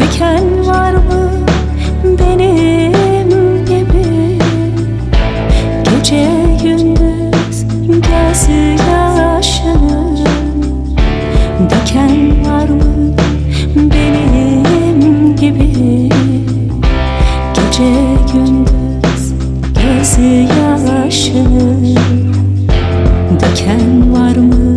çeken var mı benim gibi? Gece gündüz göz yaşını Döken var mı benim gibi? Gece gündüz göz yaşını Döken var mı?